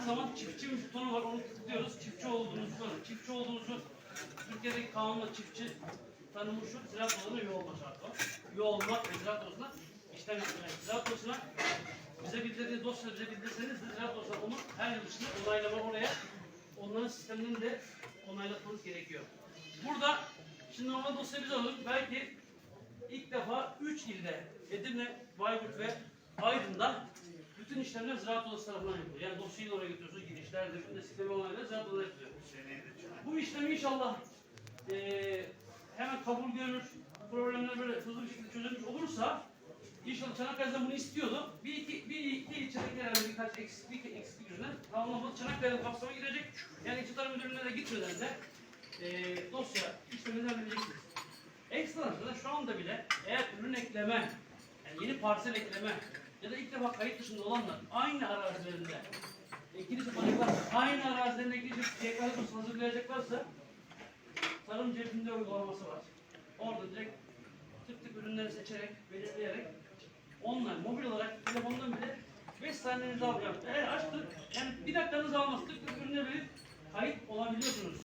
tıkladığı zaman çiftçi butonu var. Onu tıklıyoruz. Çiftçi olduğunuzu sorun. Çiftçi olduğunuzu Türkiye'deki kanunla çiftçi tanımı şu. Ziraat odasına üye olma şartı var. Üye olmak ve ziraat odasına işlem yapmak. Ziraat odasına bize bildirdiği dosya bize bildirseniz de ziraat odasına onu her yıl içinde onaylama oraya onların sisteminin de onaylatmanız gerekiyor. Burada şimdi normal dosya biz alıyoruz. Belki ilk defa 3 ilde Edirne, Bayburt ve Aydın'da bütün işlemler ziraat odası tarafından yapılıyor. Yani dosyayı oraya götürüyorsunuz, girişler, bütün de sistemi onaylar, ziraat odası yapıyor. Bu işlem inşallah eee hemen kabul görür, problemler böyle hızlı bir şekilde çözülmüş olursa İnşallah Çanakkale'den bunu istiyordu. Bir iki, bir iki ilçedeki herhalde birkaç eksiklik, eksiklik yüzünden tamamlamadı. Çanakkale'nin kapsama girecek. Yani İçişleri Müdürlüğü'ne de gitmeden de eee dosya işlemini halledeceksiniz. Ekstra şu anda bile eğer ürün ekleme, yani yeni parsel ekleme ya da ilk defa kayıt dışında olanlar aynı arazilerinde ekili yapacaklarsa, aynı arazilerinde ekili YKH dosyası hazırlayacaklarsa tarım cebinde uygulaması var. Orada direkt tık tık ürünleri seçerek, belirleyerek online, mobil olarak telefondan bile 5 saniyenizi alacağım. Eğer açtık, yani bir dakikanızı almaz tık tık ürüne verip kayıt olabiliyorsunuz.